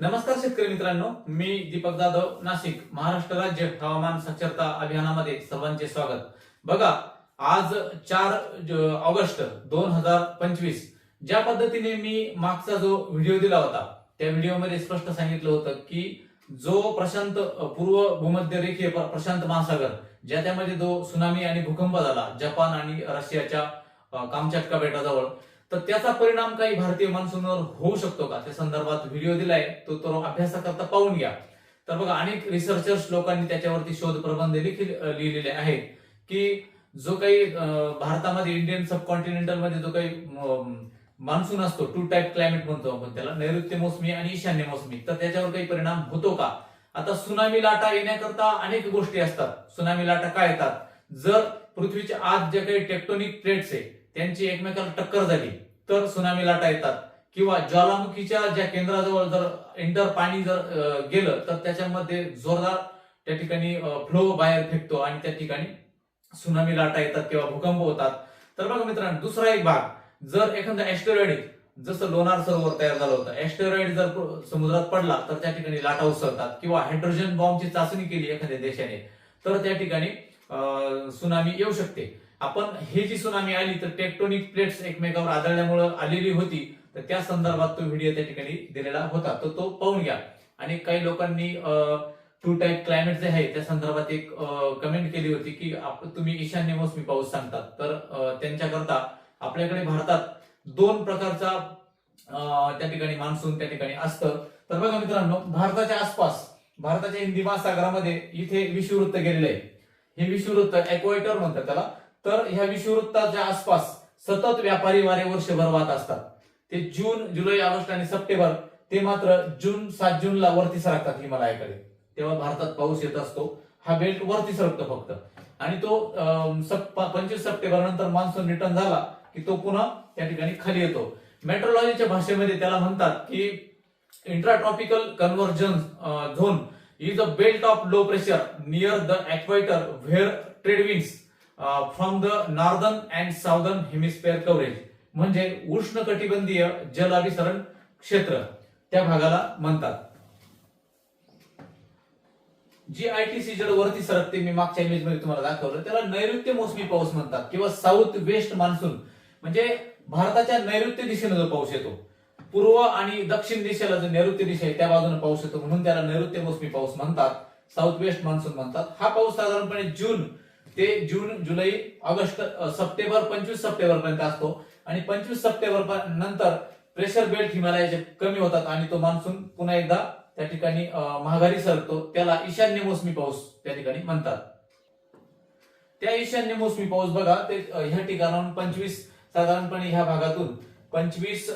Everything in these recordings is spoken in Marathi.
नमस्कार शेतकरी मित्रांनो मी दीपक जाधव नाशिक महाराष्ट्र राज्य हवामान साक्षरता अभियानामध्ये सर्वांचे स्वागत. बघा आज चार ऑगस्ट दोन हजार पंचवीस ज्या पद्धतीने मी मागचा जो व्हिडिओ दिला होता त्या व्हिडिओमध्ये स्पष्ट सांगितलं होतं की जो प्रशांत पूर्व भूमध्य रेखीय प्रशांत महासागर ज्या त्यामध्ये जो सुनामी आणि भूकंप झाला जपान आणि रशियाच्या कामचटका बेटाजवळ तर त्याचा परिणाम काही भारतीय मान्सूनवर होऊ शकतो का? त्या संदर्भात व्हिडिओ दिलाय. तो तो अभ्यासाकरता पाहून घ्या. तर बघा अनेक रिसर्चर्स लोकांनी त्याच्यावरती शोध प्रबंध देखील लिहिलेले आहेत की जो काही भारतामध्ये इंडियन सबकॉन्टिनेंटलमध्ये जो काही मान्सून असतो टू टाईप क्लायमेट म्हणतो आपण त्याला नैऋत्य मोसमी आणि ईशान्य मोसमी. तर त्याच्यावर काही परिणाम होतो का? आता सुनामी लाटा येण्याकरता अनेक गोष्टी असतात. सुनामी लाटा काय येतात? जर पृथ्वीच्या आत जे काही टेक्टोनिक प्लेट्स आहे त्यांची एकमेकाला टक्कर झाली तर सुनामी लाटा येतात. किंवा ज्वालामुखीच्या ज्या केंद्राजवळ जर इंटर पाणी जर गेलं तर त्याच्यामध्ये जोरदार त्या ठिकाणी फ्लो बाहेर फेकतो आणि त्या ठिकाणी सुनामी लाटा येतात किंवा भूकंप होतात. तर बघा मित्रांनो दुसरा एक भाग जर एखादा ऍस्टेरॉइड जसं लोणार सरोवर तयार झालं होतं ऍस्टेरॉइड जर समुद्रात पडला तर त्या ठिकाणी लाटा उसळतात. किंवा हायड्रोजन बॉम्बची चाचणी केली एखाद्या देशाने तर त्या ठिकाणी सुनामी येऊ शकते. आपण हे जी सुनामी आली तर टेक्टोनिक प्लेट्स एकमेकावर आदळल्यामुळे आलेली होती. तर त्या संदर्भात तो व्हिडिओ त्या ठिकाणी दिलेला होता. तर तो पाहून घ्या. आणि काही लोकांनी टू टाईप क्लायमेट जे आहे त्या संदर्भात एक कमेंट केली होती की तुम्ही ईशान्य मोसमी पाऊस सांगतात. तर त्यांच्याकरता आपल्याकडे भारतात दोन प्रकारचा त्या ठिकाणी मान्सून त्या ठिकाणी असतं. तर बघा मित्रांनो भारताच्या आसपास भारताच्या हिंदी महासागरामध्ये इथे विषुवृत्त गेलेलं आहे. हे विषुवृत्त एक्वायटर म्हणतात त्याला. तर ह्या विषुववृत्ताच्या आसपास सतत व्यापारी वारे वर्षभर वाहत असतात. ते जून जुलै ऑगस्ट आणि सप्टेंबर ते मात्र जून सात जूनला वरती सरकतात हिमालयाकडे. तेव्हा भारतात पाऊस येत असतो. हा बेल्ट वरती सरकतो फक्त. आणि तो पंचवीस सप्टेंबर नंतर मान्सून रिटर्न झाला की तो पुन्हा त्या ठिकाणी खाली येतो. मेट्रोलॉजीच्या भाषेमध्ये त्याला म्हणतात की intertropical convergence zone is a belt of low pressure near the equator where trade winds from the northern and southern hemisphere coverage म्हणजे उष्ण कटिबंधीय जल अभिसरण क्षेत्र त्या भागाला म्हणतात. जी आय टी सी जर वरती सरकते मी मागच्या इमेजमध्ये तुम्हाला दाखवलं त्याला नैऋत्य मोसमी पाऊस म्हणतात किंवा साऊथ वेस्ट मान्सून म्हणजे भारताच्या नैऋत्य दिशेने जो पाऊस येतो पूर्व आणि दक्षिण दिशेला जो नैऋत्य दिशा आहे त्या बाजूने पाऊस येतो म्हणून त्याला नैऋत्य मोसमी पाऊस म्हणतात साऊथ वेस्ट मान्सून म्हणतात. हा पाऊस साधारणपणे जून ते जून जुलै ऑगस्ट सप्टेंबर पंचवीस सप्टेंबर पर्यंत असतो. आणि पंचवीस सप्टेंबर नंतर प्रेशर बेल्ट हिमालयाचे कमी होतात आणि तो मान्सून पुन्हा एकदा त्या ठिकाणी महागारी सरतो सरकतो. त्याला ईशान्य मोसमी पाऊस त्या ठिकाणी म्हणतात. त्या ईशान्य मोसमी पाऊस बघा ते ह्या ठिकाणाहून पंचवीस साधारणपणे ह्या भागातून पंचवीस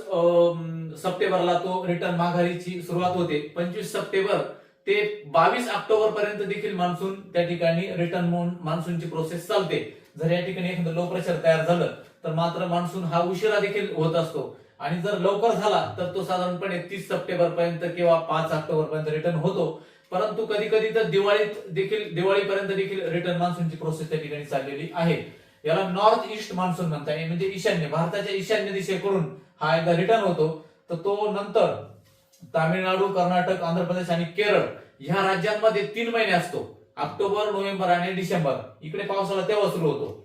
सप्टेंबरला तो रिटर्न माघारीची सुरुवात होते. पंचवीस सप्टेंबर ते बावीस ऑक्टोबर पर्यंत देखील मान्सून त्या ठिकाणी रिटर्न मान्सूनची प्रोसेस चालते. जर या ठिकाणी एखादं लो प्रेशर तयार झालं तर मात्र मान्सून हा उशिरा देखील होत असतो. आणि जर लवकर झाला तर तो साधारणपणे तीस सप्टेंबर पर्यंत किंवा पाच ऑक्टोबर पर्यंत रिटर्न होतो. परंतु कधी कधी तर दिवाळीत देखील दिवाळीपर्यंत देखील रिटर्न मान्सूनची प्रोसेस त्या ठिकाणी चाललेली आहे. याला नॉर्थ ईस्ट मान्सून म्हणतात. म्हणजे ईशान्य भारताच्या ईशान्य दिशेकडून हा एकदा रिटर्न होतो. तर तो नंतर तामिळनाडू कर्नाटक आंध्र प्रदेश आणि केरळ ह्या राज्यांमध्ये तीन महिने असतो. ऑक्टोबर नोव्हेंबर आणि डिसेंबर. इकडे पावसाळा तेव्हा सुरू होतो.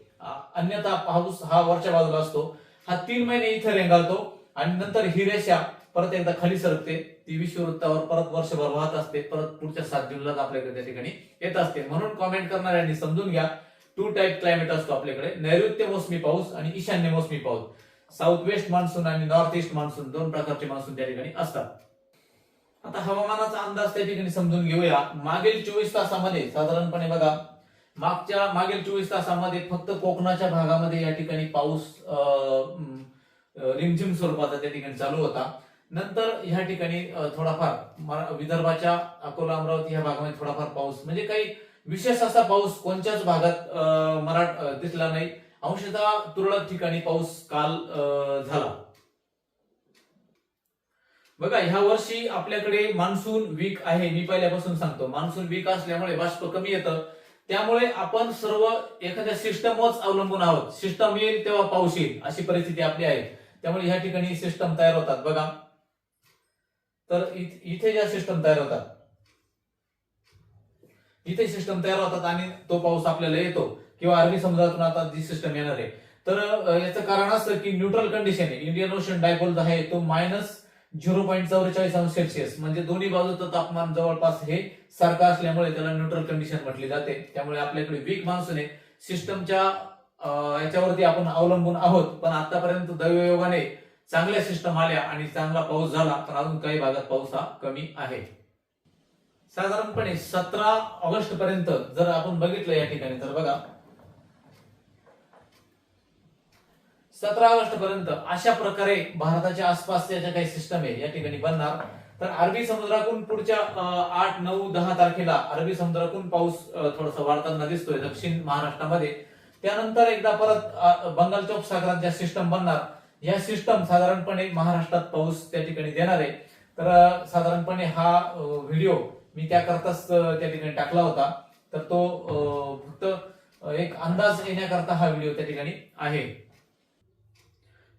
अन्यथा पाऊस हा वरच्या बाजूला असतो. हा तीन महिने इथे रेंगाळतो आणि नंतर ही रेषा परत एकदा खाली सरकते. ती विश्ववृत्तावर परत वर्षभर वाहत असते. परत पुढच्या सात जूनलाच आपल्याकडे त्या ठिकाणी येत असते. म्हणून कॉमेंट करणाऱ्यांनी समजून घ्या टू टाईप क्लायमेट असतो आपल्याकडे. नैऋत्य मोसमी पाऊस आणि ईशान्य मोसमी पाऊस. साऊथ वेस्ट मान्सून आणि नॉर्थ ईस्ट मान्सून दोन प्रकारचे मान्सून त्या ठिकाणी असतात. आता हवामानाचा अंदाज त्या ठिकाणी समजून घेऊया. मागील चोवीस तासामध्ये साधारणपणे बघा मागच्या मागील चोवीस तासामध्ये फक्त कोकणाच्या भागामध्ये या ठिकाणी पाऊस रिमझिम स्वरूपाचा त्या ठिकाणी चालू होता. नंतर ह्या ठिकाणी थोडाफार विदर्भाच्या अकोला अमरावती ह्या भागामध्ये थोडाफार पाऊस म्हणजे काही विशेष असा पाऊस कोणत्याच भागात मराठ दिसला नाही. अंशतः तुरळक ठिकाणी पाऊस काल झाला. बघा ह्या वर्षी आपल्याकडे मान्सून वीक आहे मी पहिल्यापासून सांगतो. मान्सून वीक असल्यामुळे बाष्प कमी येतं. त्यामुळे आपण सर्व एखाद्या सिस्टमवरच अवलंबून आहोत. सिस्टम येईल तेव्हा पाऊस येईल अशी परिस्थिती आपली आहे. त्यामुळे ह्या ठिकाणी सिस्टम तयार होतात. बघा. तर इथे ज्या सिस्टम तयार होतात इथे सिस्टम तयार होतात आणि तो पाऊस आपल्याला येतो. किंवा अरबी समुद्रातून आता जी सिस्टम येणार आहे. तर याचं कारण असं की न्यूट्रल कंडिशन आहे. इंडियन ओशन डायपोल जो आहे तो मायनस झिरो पॉईंट चौवेचाळीस अंश सेल्सिअस. म्हणजे दोन्ही बाजूचं तापमान जवळपास हे सारखं असल्यामुळे त्याला न्यूट्रल कंडिशन म्हटली जाते. त्यामुळे आपल्याकडे वीक मान्सून आहे. सिस्टमच्या याच्यावरती आपण अवलंबून आहोत. पण आतापर्यंत दैवयोगाने चांगल्या सिस्टम आल्या आणि चांगला पाऊस झाला पण अजून काही भागात पाऊस हा कमी आहे. साधारणपणे सतरा ऑगस्ट पर्यंत जर आपण बघितलं या ठिकाणी तर बघा सतरा ऑगस्ट पर्यंत अशा प्रकारे भारताच्या आसपासच्या ज्या काही सिस्टम आहे या ठिकाणी बनणार. तर अरबी समुद्रातून पुढच्या आठ नऊ दहा तारखेला अरबी समुद्रातून पाऊस थोडासा वाढताना दिसतोय दक्षिण महाराष्ट्रामध्ये. त्यानंतर एकदा परत बंगालच्या उपसागरात ज्या सिस्टम बनणार या सिस्टम साधारणपणे महाराष्ट्रात पाऊस त्या ठिकाणी देणार आहे. तर साधारणपणे हा व्हिडिओ मी त्याकरताच त्या ठिकाणी टाकला होता. तर तो फक्त एक अंदाज येण्याकरता हा व्हिडिओ त्या ठिकाणी आहे.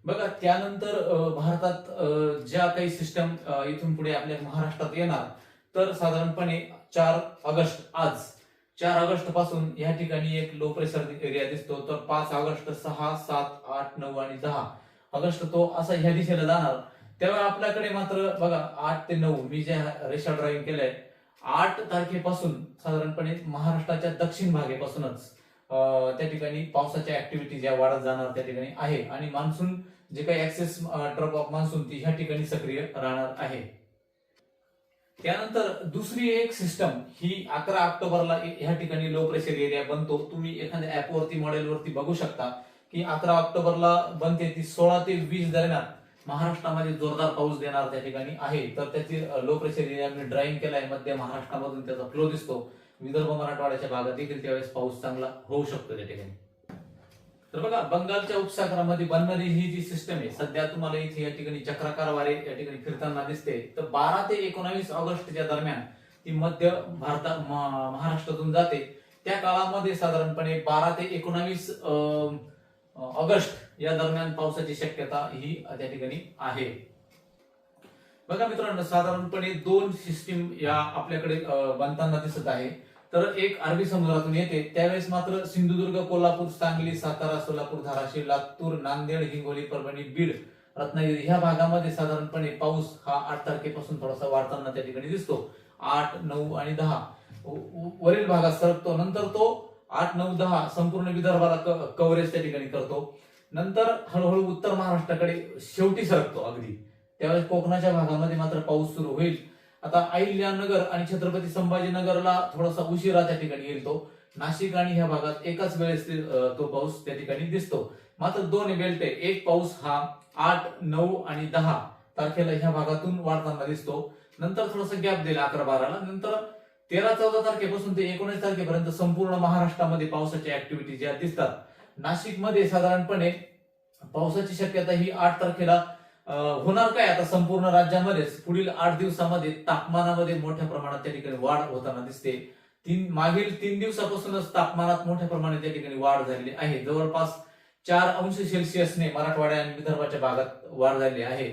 बघा त्यानंतर भारतात ज्या काही सिस्टम इथून पुढे आपल्या महाराष्ट्रात येणार तर साधारणपणे चार ऑगस्ट आज चार ऑगस्टपासून या ठिकाणी एक लो प्रेशर एरिया दिसतो तर पाच ऑगस्ट सहा सात आठ नऊ आणि दहा. ऑगस्ट तो असा ह्या दिशेला जाणार. तेव्हा आपल्याकडे मात्र बघा आठ ते नऊ मी जे रेषा ड्रॉइंग केलंय आठ तारखेपासून साधारणपणे महाराष्ट्राच्या दक्षिण भागेपासूनच त्या ठिकाणी पावसाच्या ऍक्टिव्हिटी ज्या वाढत जाणार त्या ठिकाणी आहे. आणि मान्सून जे काही ऍक्सेस ट्रप ऑफ मान्सून ती ह्या ठिकाणी सक्रिय राहणार आहे. त्यानंतर दुसरी एक सिस्टम ही अकरा ऑक्टोबरला ह्या ठिकाणी लो प्रेशर एरिया बनतो. तुम्ही एखाद्या ऍप वरती मॉडेल वरती बघू शकता की अकरा ऑक्टोबरला बनते ती सोळा ते वीस दरम्यान महाराष्ट्रामध्ये जोरदार पाऊस देणार त्या ठिकाणी आहे. तर त्याची लो प्रेशर एरिया मी ड्रॉइंग केलाय. मध्य महाराष्ट्रामधून त्याचा फ्लो दिसतो. विदर्भ मराठवाड्याच्या भागात देखील त्यावेळेस पाऊस चांगला होऊ शकतो त्या ठिकाणी. तर बघा बंगालच्या उपसागरामध्ये बनणारी ही जी सिस्टम आहे सध्या तुम्हाला इथे या ठिकाणी चक्राकार वारे या ठिकाणी फिरताना दिसते. तर बारा ते एकोणावीस ऑगस्टच्या दरम्यान ती मध्य भारता महाराष्ट्रातून जाते. त्या काळामध्ये साधारणपणे बारा ते एकोणावीस अं, ऑगस्ट या दरम्यान पावसाची शक्यता ही त्या ठिकाणी आहे. बघा मित्रांनो साधारणपणे दोन सिस्टीम या आपल्याकडे बनताना दिसत आहे. तर एक अरबी समुद्रातून येते. त्यावेळेस मात्र सिंधुदुर्ग कोल्हापूर सांगली सातारा सोलापूर धाराशिव लातूर नांदेड हिंगोली परभणी बीड रत्नागिरी ह्या भागामध्ये साधारणपणे पाऊस हा आठ तारखेपासून थोडासा वाढताना त्या ठिकाणी दिसतो. आठ नऊ आणि दहा. वरील भागात सरकतो. नंतर तो आठ नऊ दहा संपूर्ण विदर्भाला क- कव्हरेज त्या ठिकाणी करतो. नंतर हळूहळू उत्तर महाराष्ट्राकडे शेवटी सरकतो अगदी. त्यावेळेस कोकणाच्या भागामध्ये मात्र पाऊस सुरू होईल. आता अहिल्यानगर आणि छत्रपती संभाजीनगरला थोडासा उशिरा त्या ठिकाणी येईल तो. नाशिक आणि ह्या भागात एकाच वेळेस ते, तो पाऊस त्या ठिकाणी दिसतो. मात्र दोन बेल्ट आहे एक पाऊस हा आठ नऊ आणि दहा तारखेला ह्या भागातून वाढताना दिसतो. नंतर थोडासा गॅप दिला अकरा बाराला. नंतर तेरा चौदा तारखेपासून ते एकोणीस तारखेपर्यंत संपूर्ण महाराष्ट्रामध्ये पावसाच्या ऍक्टिव्हिटी ज्या दिसतात. नाशिकमध्ये साधारणपणे पावसाची शक्यता ही आठ तारखेला होणार काय आता संपूर्ण राज्यामध्येच? पुढील आठ दिवसामध्ये तापमानामध्ये मोठ्या प्रमाणात त्या ठिकाणी वाढ होताना दिसते. तीन मागील तीन दिवसापासूनच तापमानात मोठ्या प्रमाणात त्या ठिकाणी वाढ झालेली आहे. जवळपास चार अंश सेल्सिअसने मराठवाड्या आणि विदर्भाच्या भागात वाढ झालेली आहे.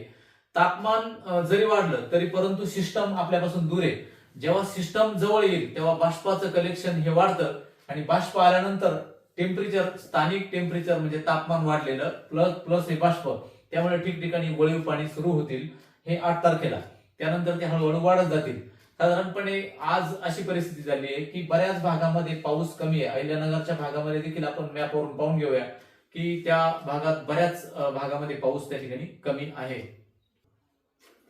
तापमान जरी वाढलं तरी परंतु सिस्टम आपल्यापासून दूर आहे. जेव्हा सिस्टम जवळ येईल तेव्हा बाष्पाचं कलेक्शन हे वाढतं आणि बाष्प आल्यानंतर टेम्परेचर स्थानिक टेम्परेचर म्हणजे तापमान वाढलेलं प्लस प्लस हे बाष्प. त्यामुळे ठिकठिकाणी वळीव पाणी सुरू होतील हे आठ तारखेला. त्यानंतर ते हळूहळू वाढत जातील. साधारणपणे आज अशी परिस्थिती झाली आहे की बऱ्याच भागामध्ये पाऊस कमी आहे. अहिल्यानगरच्या भागामध्ये देखील आपण मॅपवरून पाहून घेऊया की त्या भागात बऱ्याच भागामध्ये पाऊस त्या ठिकाणी कमी आहे.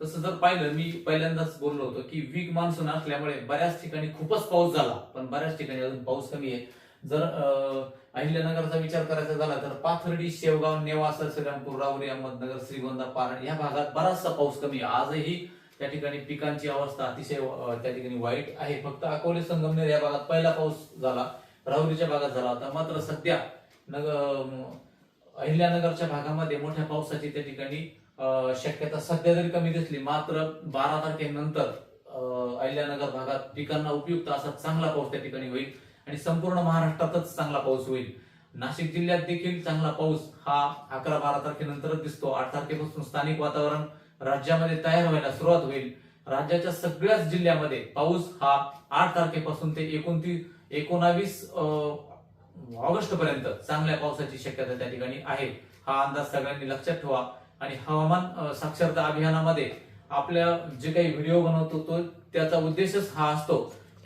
तसं जर पाहिलं मी पहिल्यांदाच बोललो होतो की वीक मान्सून असल्यामुळे बऱ्याच ठिकाणी खूपच पाऊस झाला. पण बऱ्याच ठिकाणी अजून पाऊस कमी आहे. जर अहिल्यानगरचा विचार करायचा झाला तर पाथर्डी शेवगाव नेवासा श्रीरामपूर राहुरी अहमदनगर श्रीगोंदा पारण या भागात बराचसा पाऊस कमी आहे. आजही त्या ठिकाणी पिकांची अवस्था अतिशय त्या ठिकाणी वाईट आहे. फक्त अकोले संगमनेर या भागात पहिला पाऊस झाला राहुरीच्या भागात झाला होता. मात्र सध्या नग अहिल्यानगरच्या भागामध्ये मोठ्या पावसाची त्या ठिकाणी शक्यता सध्या जरी कमी दिसली. मात्र बारा तारखेनंतर अहिल्यानगर भागात पिकांना उपयुक्त असा चांगला पाऊस त्या ठिकाणी होईल. आणि संपूर्ण महाराष्ट्रातच चांगला पाऊस होईल. नाशिक जिल्ह्यात देखील चांगला पाऊस हा अकरा बारा तारखेनंतरच दिसतो. आठ तारखेपासून स्थानिक वातावरण राज्यामध्ये तयार व्हायला सुरुवात होईल. राज्याच्या सगळ्याच जिल्ह्यामध्ये पाऊस हा आठ तारखेपासून ते एकोणतीस एकोणावीस ऑगस्ट पर्यंत चांगल्या पावसाची शक्यता त्या ठिकाणी आहे. हा अंदाज सगळ्यांनी लक्षात ठेवा. आणि हवामान साक्षरता अभियानामध्ये आपल्या जे काही व्हिडिओ बनवतो तो त्याचा उद्देशच हा असतो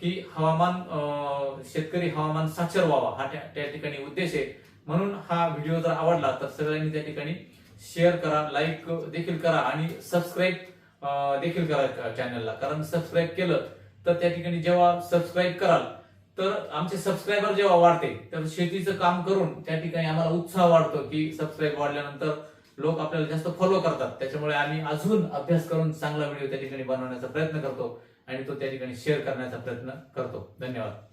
की हवामान शेतकरी हवामान साक्षर व्हावा हा त्या त्या ठिकाणी उद्देश आहे. म्हणून हा व्हिडिओ जर आवडला तर सगळ्यांनी त्या ठिकाणी शेअर करा लाईक देखील करा आणि सबस्क्राईब देखील करा चॅनलला कारण सबस्क्राईब केलं तर त्या ठिकाणी जेव्हा सबस्क्राईब कराल तर आमचे सबस्क्रायबर जेव्हा वाढते तर शेतीचं काम करून त्या ठिकाणी आम्हाला उत्साह वाढतो की सबस्क्राईब वाढल्यानंतर लोक आपल्याला जास्त फॉलो करतात. त्याच्यामुळे आम्ही अजून अभ्यास करून चांगला व्हिडिओ त्या ठिकाणी बनवण्याचा प्रयत्न करतो. आणि तो त्या ठिकाणी शेअर करण्याचा प्रयत्न करतो. धन्यवाद.